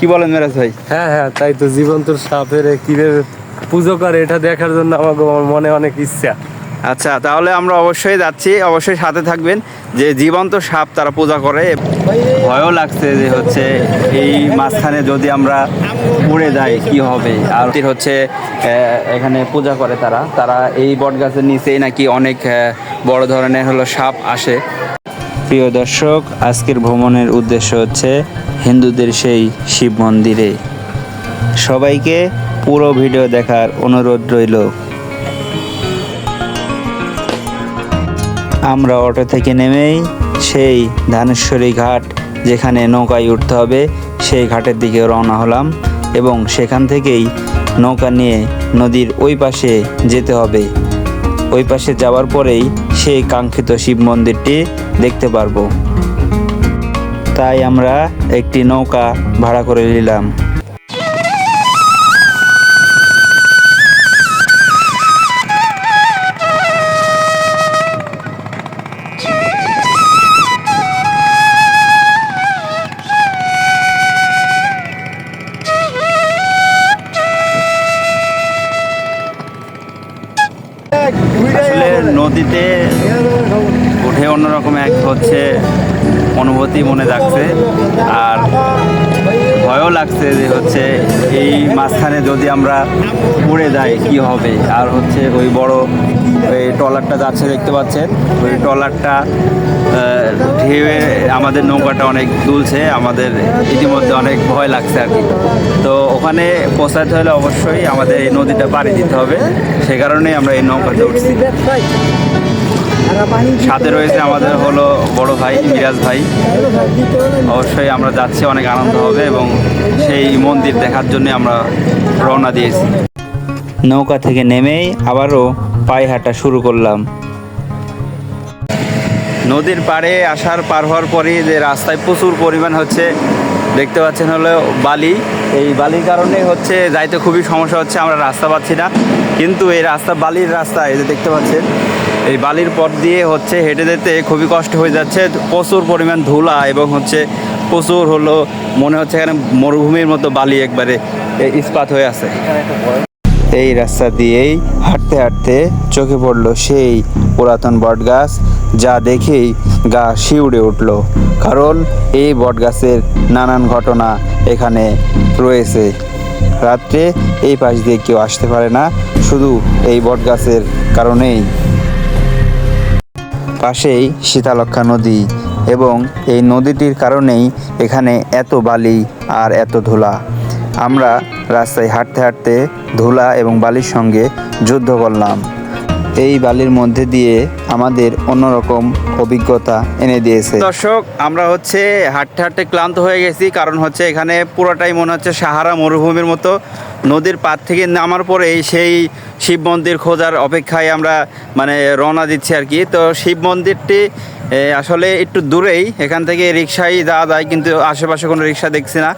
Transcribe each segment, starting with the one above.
কি বলেন মেরাজ ভাই? হ্যাঁ হ্যাঁ তাই তো জীবন্ত সাপের কীভাবে পুজো করে এটা দেখার জন্য আমাকে মনে অনেক ইচ্ছা। আচ্ছা তাহলে আমরা অবশ্যই যাচ্ছি অবশ্যই সাথে থাকবেন যে জীবন্ত সাপ তারা পূজা করে। ভয়ও লাগছে যে হচ্ছে এই মাঝখানে যদি আমরা উড়ে যাই কি হবে? আর হচ্ছে এখানে পূজা করে তারা। তারা এই বট গাছের নিচেই নাকি অনেক বড় ধরনের হলো সাপ আসে। প্রিয় দর্শক, আজকের ভ্রমণের উদ্দেশ্য হচ্ছে হিন্দুদের সেই শিব মন্দিরে। সবাইকে পুরো ভিডিও দেখার অনুরোধ রইল। আমরা অটো থেকে নেমেই সেই ধানেশ্বরী ঘাট, যেখানে নৌকায় উঠতে হবে, সেই ঘাটের দিকে রওনা হলাম এবং সেখান থেকেই নৌকা নিয়ে নদীর ওই পাশে যেতে হবে। ওই পাশে যাওয়ার পরেই সেই কাঙ্ক্ষিত শিব মন্দিরটি দেখতে পারব। তাই আমরা একটি নৌকা ভাড়া করে নিলাম। অন্যরকম এক হচ্ছে অনুভূতি মনে যাচ্ছে আর ভয়ও লাগছে যে হচ্ছে এই মাঝখানে যদি আমরা উড়ে যাই, কি হবে? আর হচ্ছে ওই বড় ওই ট্রলারটা যাচ্ছে, দেখতে পাচ্ছেন? ওই ট্রলারটা ঢেউয়ে আমাদের নৌকাটা অনেক দুলছে, আমাদের ইতিমধ্যে অনেক ভয় লাগছে আর কি। তো ওখানে পৌঁছাতে হলে অবশ্যই আমাদের এই নদীটা পাড়ি দিতে হবে। সে কারণেই আমরা এই নৌকাতে উঠছি। সাথে রয়েছে আমাদের হলো বড় ভাই, মিরাজ ভাই। অবশ্যই আমরা যাচ্ছি, অনেক আনন্দ হবে এবং সেই মন্দির দেখার জন্য আমরা রওনা দিয়েছি। নৌকা থেকে নেমেই আবারও পায়ে হাঁটা শুরু করলাম। নদীর পাড়ে আসার পার হওয়ার পরই যে রাস্তায় প্রচুর পরিমাণ হচ্ছে, দেখতে পাচ্ছেন হলো বালি। এই বালির কারণে হচ্ছে যাইতে খুবই সমস্যা হচ্ছে, আমরা রাস্তা পাচ্ছি না। কিন্তু এই রাস্তা, বালির রাস্তা এই যে দেখতে পাচ্ছেন এই বালির পথ দিয়ে হচ্ছে হেঁটে যেতে খুবই কষ্ট হয়ে যাচ্ছে। প্রচুর পরিমাণ ধুলা এবং হচ্ছে প্রচুর হলো মনে হচ্ছে এখানে মরুভূমির মতো বালি একবারে ইস্পাত হয়ে আছে। এই রাস্তা দিয়েই হাঁটতে হাঁটতে চোখে পড়ল সেই পুরাতন বটগাছ, যা দেখেই গা শিউড়ে উঠল। কারণ এই বটগাছের নানান ঘটনা এখানে রয়েছে। রাত্রে এই পাশ দিয়ে কেউ আসতে পারে না, শুধু এই বটগাছের কারণেই। পাশেই শীতালক্ষা নদী এবং এই নদীটির কারণেই এখানে এত বালি আর এত ধুলা। আমরা রাস্তায় হাঁটতে হাঁটতে ধুলা এবং বালির সঙ্গে যুদ্ধ করলাম। এই বালির মধ্যে দিয়ে আমাদের অন্যরকম অভিজ্ঞতা এনে দিয়েছে। দর্শক, আমরা হচ্ছে হাঁটতে হাঁটতে ক্লান্ত হয়ে গেছি, কারণ হচ্ছে এখানে পুরোটাই মনে হচ্ছে সাহারা মরুভূমির মতো। নদীর পার থেকে নামার পরেই সেই শিব মন্দির খোঁজার অপেক্ষায় আমরা মানে রওনা দিচ্ছি আর কি। তো শিব মন্দিরটি আসলে একটু দূরেই, এখান থেকে রিক্সায় যাওয়া যায়, কিন্তু আশেপাশে কোনো রিক্সা দেখছি না।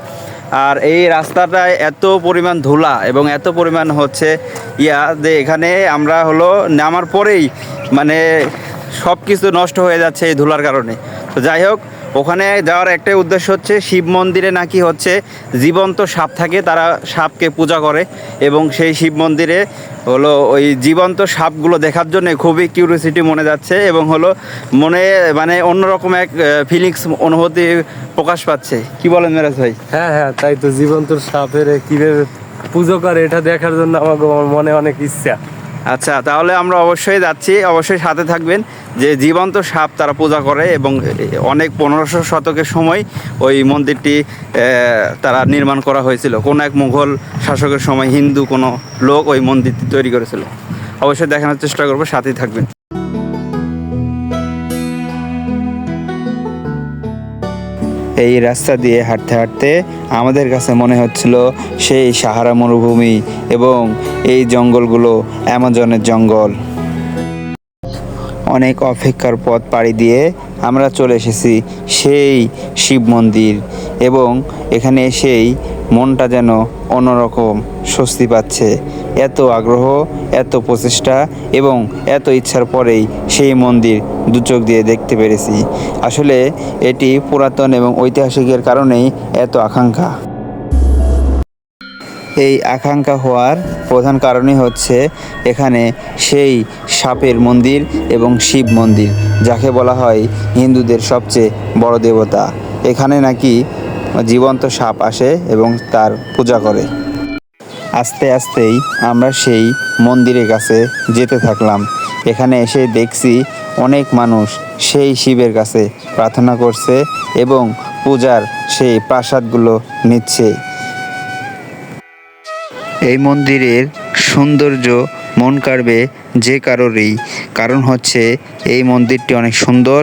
আর এই রাস্তাটায় এত পরিমাণ ধুলা এবং এত পরিমাণ হচ্ছে ইয়া, যে এখানে আমরা হলো নামার পরেই মানে সব কিছু নষ্ট হয়ে যাচ্ছে এই ধুলার কারণে। তো যাই হোক ওখানে যাওয়ার একটাই উদ্দেশ্য হচ্ছে শিব মন্দিরে নাকি হচ্ছে জীবন্ত সাপ থাকে, তারা সাপকে পূজা করে এবং সেই শিব মন্দিরে হলো ওই জীবন্ত সাপগুলো দেখার জন্য খুবই কিউরিয়াসিটি মনে যাচ্ছে এবং হলো মনে মানে অন্যরকম এক ফিলিংস অনুভূতি প্রকাশ পাচ্ছে। কি বলেন মেরাজ ভাই? হ্যাঁ হ্যাঁ তাই তো জীবন্ত সাপের কীভাবে পুজো করে, এটা দেখার জন্য আমাকে মনে অনেক ইচ্ছা। আচ্ছা তাহলে আমরা অবশ্যই যাচ্ছি। অবশ্যই সাথে থাকবেন। যে জীবন্ত সাপ তারা পূজা করে এবং অনেক পনেরোশো শতকের সময় ওই মন্দিরটি তারা নির্মাণ করা হয়েছিল। কোনো এক মুঘল শাসকের সময় হিন্দু কোনো লোক ওই মন্দিরটি তৈরি করেছিল। অবশ্যই দেখানোর চেষ্টা করব। সাথেই থাকবেন। এই রাস্তা দিয়ে হাঁটতে হাঁটতে আমাদের কাছে মনে হচ্ছিল সেই সাহারা মরুভূমি এবং এই জঙ্গলগুলো অ্যামাজনের জঙ্গল। অনেক অপেক্ষার পথ পাড়ি দিয়ে আমরা চলে এসেছি সেই শিব মন্দির এবং এখানে এসেই মনটা যেন অন্যরকম স্বস্তি পাচ্ছে। এত আগ্রহ, এত প্রচেষ্টা এবং এত ইচ্ছার পরেই সেই মন্দির দু চোখ দিয়ে দেখতে পেরেছি। আসলে এটি পুরাতন এবং ঐতিহাসিকের কারণেই এত আকাঙ্ক্ষা। এই আকাঙ্ক্ষা হওয়ার প্রধান কারণই হচ্ছে এখানে সেই সাপের মন্দির এবং শিব মন্দির, যাকে বলা হয় হিন্দুদের সবচেয়ে বড় দেবতা। এখানে নাকি জীবন্ত সাপ আসে এবং তার পূজা করে। আস্তে আস্তেই আমরা সেই মন্দিরের কাছে যেতে থাকলাম। এখানে এসে দেখছি অনেক মানুষ সেই শিবের কাছে প্রার্থনা করছে এবং পূজার সেই প্রাসাদগুলো নিচ্ছে। এই মন্দিরের সৌন্দর্য মন কাড়বে যে কারোরই, কারণ হচ্ছে এই মন্দিরটি অনেক সুন্দর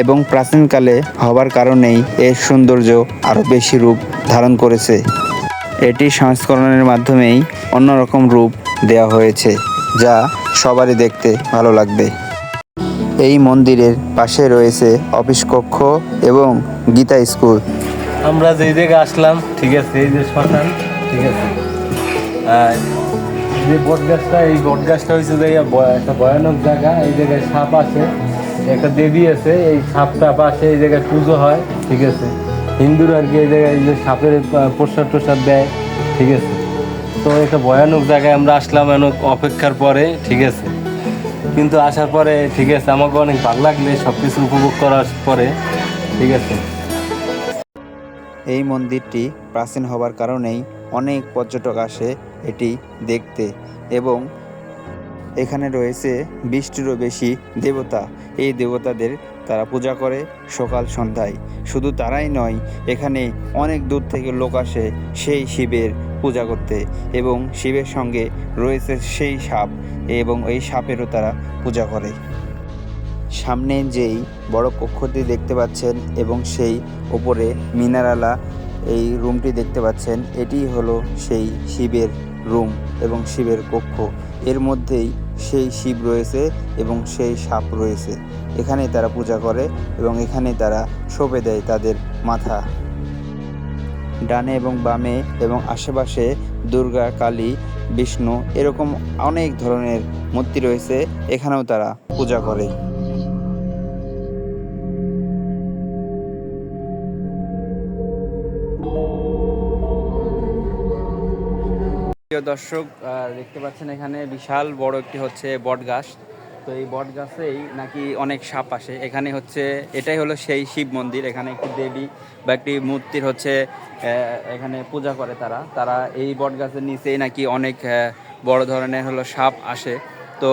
এবং প্রাচীনকালে হবার কারণেই এর সৌন্দর্য আরও বেশি রূপ ধারণ করেছে। এটি সংস্করণের মাধ্যমেই অন্যরকম রূপ দেওয়া হয়েছে, যা সবারই দেখতে ভালো লাগবে। এই মন্দিরের পাশে রয়েছে অফিস কক্ষ এবং গীতা স্কুল। আমরা যেই জায়গায় আসলাম, ঠিক আছে, এই যে শ্মশান, ঠিক আছে। আর যে বট গাছটা এই বট গাছটা হয়েছে যে একটা ভয়ানক জায়গা, এই জায়গায় সাপ আছে, একটা দেবী আছে, এই সাপটা পাশে এই জায়গায় পুজো হয়, ঠিক আছে। হিন্দুরা আর কি এই জায়গায় যে সাপের প্রসাদ টসাদ দেয়, ঠিক আছে? তো একটা ভয়ানক জায়গায় আমরা আসলাম অনেক অপেক্ষার পরে, ঠিক আছে? কিন্তু আসার পরে, ঠিক আছে, আমাকে অনেক ভালো লাগলে সব কিছু উপভোগ করার পরে, ঠিক আছে? এই মন্দিরটি প্রাচীন হবার কারণেই অনেক পর্যটক আসে এটি দেখতে এবং এখানে রয়েছে বিশটিরও বেশি দেবতা। এই দেবতাদের তারা পূজা করে সকাল সন্ধ্যায়। শুধু তারাই নয়, এখানে অনেক দূর থেকে লোক আসে সেই শিবের পূজা করতে এবং শিবের সঙ্গে রয়েছে সেই সাপ এবং এই সাপেরও তারা পূজা করে। সামনে যেই বড় কক্ষটি দেখতে পাচ্ছেন এবং সেই ওপরে মিনারালা এই রুমটি দেখতে পাচ্ছেন, এটি হলো সেই শিবের রুম এবং শিবের কক্ষ। এর মধ্যেই সেই শিব রয়েছে এবং সেই সাপ রয়েছে। এখানেই তারা পূজা করে এবং এখানেই তারা শোভে দেয় তাদের মাথা। ডানে এবং বামে এবং আশেপাশে দুর্গা, কালী, বিষ্ণু এরকম অনেক ধরনের মূর্তি রয়েছে। এখানেও তারা পূজা করে। প্রিয় দর্শক দেখতে পাচ্ছেন এখানে বিশাল বড় একটি হচ্ছে বট গাছ তো এই বট গাছেই নাকি অনেক সাপ আসে। এখানে হচ্ছে, এটাই হলো সেই শিব মন্দির। এখানে একটি দেবী বা একটি মূর্তির হচ্ছে এখানে পূজা করে তারা। তারা এই বট গাছের নিচেই নাকি অনেক বড় ধরনের হলো সাপ আসে। তো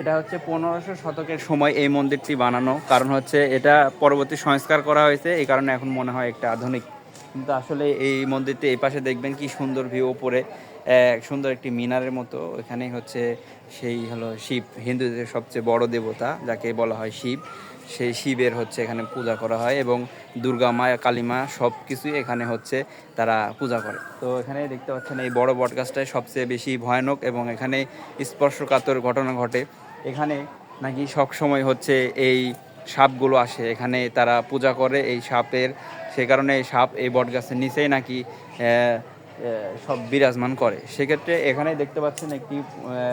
এটা হচ্ছে পনেরোশো শতকের সময় এই মন্দিরটি বানানো। কারণ হচ্ছে, এটা পরবর্তী সংস্কার করা হয়েছে। এই কারণে এখন মনে হয় একটা আধুনিক কিন্তু আসলে এই মন্দিরটি এই পাশে দেখবেন কি সুন্দর ভিউ ওপরে সুন্দর একটি মিনারের মতো। এখানেই হচ্ছে সেই হলো শিব, হিন্দুদের সবচেয়ে বড় দেবতা, যাকে বলা হয় শিব। সেই শিবের হচ্ছে এখানে পূজা করা হয় এবং দুর্গা মা কালী মা সব কিছুই এখানে হচ্ছে তারা পূজা করে। তো এখানে দেখতে পাচ্ছেন এই বড় বটগাছটাই সবচেয়ে বেশি ভয়ানক এবং এখানে স্পর্শকাতর ঘটনা ঘটে। এখানে নাকি সব সময় হচ্ছে এই সাপগুলো আসে। এখানে তারা পূজা করে এই সাপের, সে কারণে এই সাপ এই বটগাছের নিচেই নাকি সব বিরাজমান করে। সেক্ষেত্রে এখানে দেখতে পাচ্ছেন একটি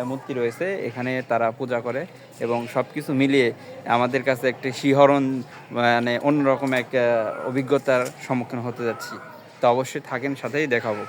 মূর্তি রয়েছে। এখানে তারা পূজা করে এবং সব কিছু মিলিয়ে আমাদের কাছে একটি শিহরণ মানে অন্যরকম এক অভিজ্ঞতার সম্মুখীন হতে যাচ্ছি। তো অবশ্যই থাকেন, সাথেই দেখাবো।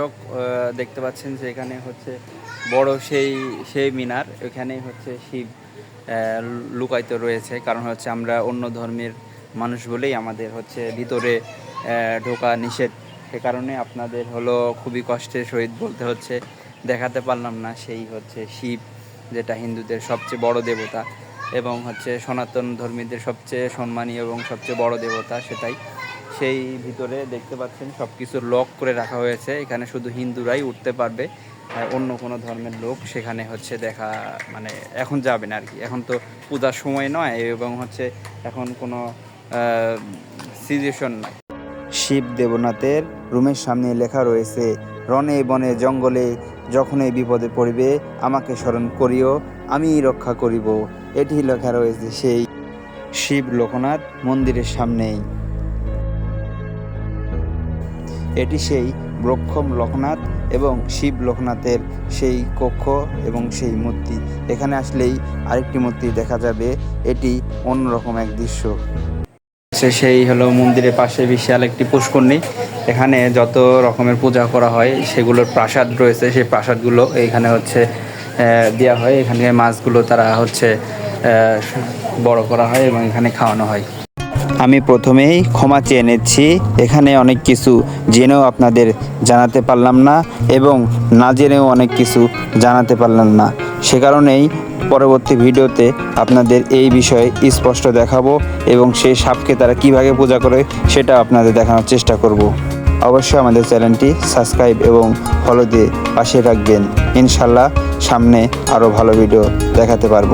দর্শক দেখতে পাচ্ছেন যে এখানে হচ্ছে বড় সেই সেই মিনার এখানে হচ্ছে শিব লুকায়িত রয়েছে। কারণ হচ্ছে আমরা অন্য ধর্মের মানুষ বলেই আমাদের হচ্ছে ভিতরে ঢোকা নিষেধ। সে কারণে আপনাদের হলো খুবই কষ্টের সহিত বলতে হচ্ছে, দেখাতে পারলাম না সেই হচ্ছে শিব, যেটা হিন্দুদের সবচেয়ে বড় দেবতা এবং হচ্ছে সনাতন ধর্মীদের সবচেয়ে সম্মানীয় এবং সবচেয়ে বড় দেবতা সেটাই। সেই ভিতরে দেখতে পাচ্ছেন সব কিছু লক করে রাখা হয়েছে। এখানে শুধু হিন্দুরাই উঠতে পারবে অন্য কোনো ধর্মের লোক সেখানে হচ্ছে দেখা মানে এখন যাবে না আর কি এখন তো পূজার সময় নয়, এবং হচ্ছে এখন কোনো সিচুয়েশন নাই। শিব দেবনাথের রুমের সামনে লেখা রয়েছে রনে বনে জঙ্গলে যখনই বিপদে পড়িবে, আমাকে স্মরণ করিও আমি রক্ষা করিব। এটি লেখা রয়েছে সেই শিব লোকনাথ মন্দিরের সামনেই। এটি সেই ব্রক্ষম লোকনাথ এবং শিব লোকনাথের সেই কক্ষ এবং সেই মূর্তি। এখানে আসলেই আরেকটি মূর্তি দেখা যাবে। এটি অন্যরকম এক দৃশ্য। সেই হলো মন্দিরের পাশে বিশাল একটি পুষ্করণী। এখানে যত রকমের পূজা করা হয়, সেগুলোর প্রাসাদ রয়েছে। সেই প্রাসাদগুলো এখানে হচ্ছে দেওয়া হয়। এখানে মাছগুলো তারা হচ্ছে বড় করা হয় এবং এখানে খাওয়ানো হয়। আমি প্রথমেই ক্ষমা চেয়ে নিচ্ছি। এখানে অনেক কিছু জেনেও আপনাদের জানাতে পারলাম না এবং না জেনেও অনেক কিছু জানাতে পারলাম না। সে কারণেই পরবর্তী ভিডিওতে আপনাদের এই বিষয়ে স্পষ্ট দেখাবো এবং সেই সাপকে তারা কীভাবে পূজা করে সেটা আপনাদের দেখানোর চেষ্টা করব। অবশ্যই আমাদের চ্যানেলটি সাবস্ক্রাইব এবং ফলো দিয়ে পাশে রাখবেন। ইনশাল্লাহ সামনে আরও ভালো ভিডিও দেখাতে পারব।